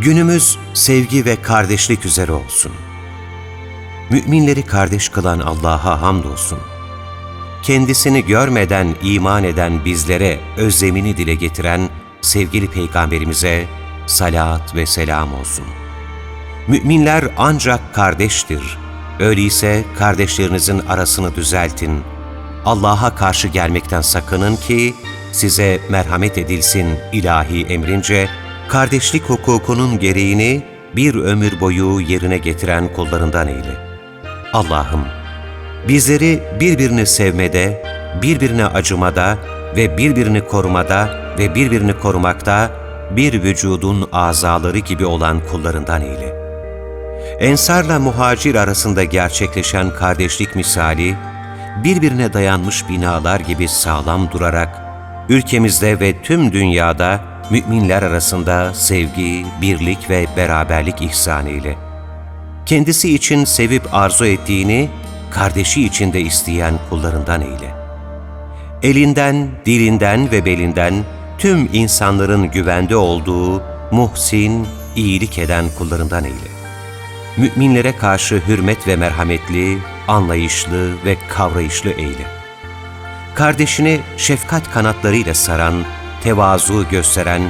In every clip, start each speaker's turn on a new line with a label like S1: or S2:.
S1: Günümüz sevgi ve kardeşlik üzere olsun. Müminleri kardeş kılan Allah'a hamdolsun. Kendisini görmeden iman eden bizlere özlemini dile getiren sevgili Peygamberimize salat ve selam olsun. Müminler ancak kardeştir. Öyleyse kardeşlerinizin arasını düzeltin. Allah'a karşı gelmekten sakının ki size merhamet edilsin ilahi emrince, kardeşlik hukukunun gereğini bir ömür boyu yerine getiren kullarından eyle. Allah'ım, bizleri birbirini sevmede, birbirine acımada ve birbirini korumada ve birbirini korumakta bir vücudun azaları gibi olan kullarından eyle. Ensarla muhacir arasında gerçekleşen kardeşlik misali, birbirine dayanmış binalar gibi sağlam durarak, ülkemizde ve tüm dünyada müminler arasında sevgi, birlik ve beraberlik ihsan eyle. Kendisi için sevip arzu ettiğini, kardeşi için de isteyen kullarından eyle. Elinden, dilinden ve belinden tüm insanların güvende olduğu muhsin, iyilik eden kullarından eyle müminlere karşı hürmet ve merhametli, anlayışlı ve kavrayışlı eyle. Kardeşini şefkat kanatlarıyla saran, tevazu gösteren,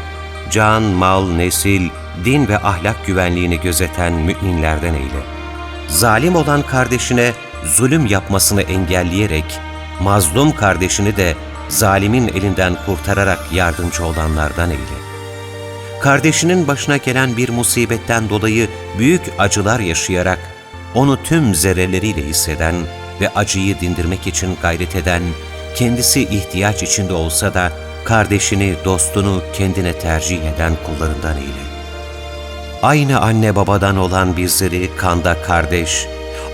S1: can, mal, nesil, din ve ahlak güvenliğini gözeten müminlerden eyle. Zalim olan kardeşine zulüm yapmasını engelleyerek, mazlum kardeşini de zalimin elinden kurtararak yardımcı olanlardan eyle kardeşinin başına gelen bir musibetten dolayı büyük acılar yaşayarak, onu tüm zerreleriyle hisseden ve acıyı dindirmek için gayret eden, kendisi ihtiyaç içinde olsa da kardeşini, dostunu kendine tercih eden kullarından eyle. Aynı anne babadan olan bizleri kanda kardeş,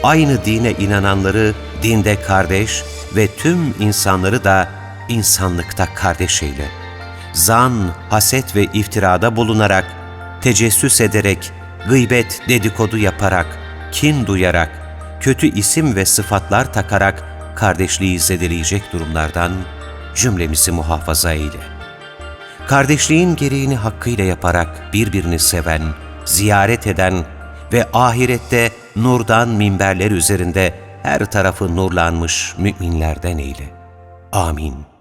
S1: aynı dine inananları dinde kardeş ve tüm insanları da insanlıkta kardeş eyle.'' zan, haset ve iftirada bulunarak, tecessüs ederek, gıybet, dedikodu yaparak, kin duyarak, kötü isim ve sıfatlar takarak kardeşliği zedeleyecek durumlardan cümlemizi muhafaza eyle. Kardeşliğin gereğini hakkıyla yaparak birbirini seven, ziyaret eden ve ahirette nurdan minberler üzerinde her tarafı nurlanmış müminlerden eyle. Amin.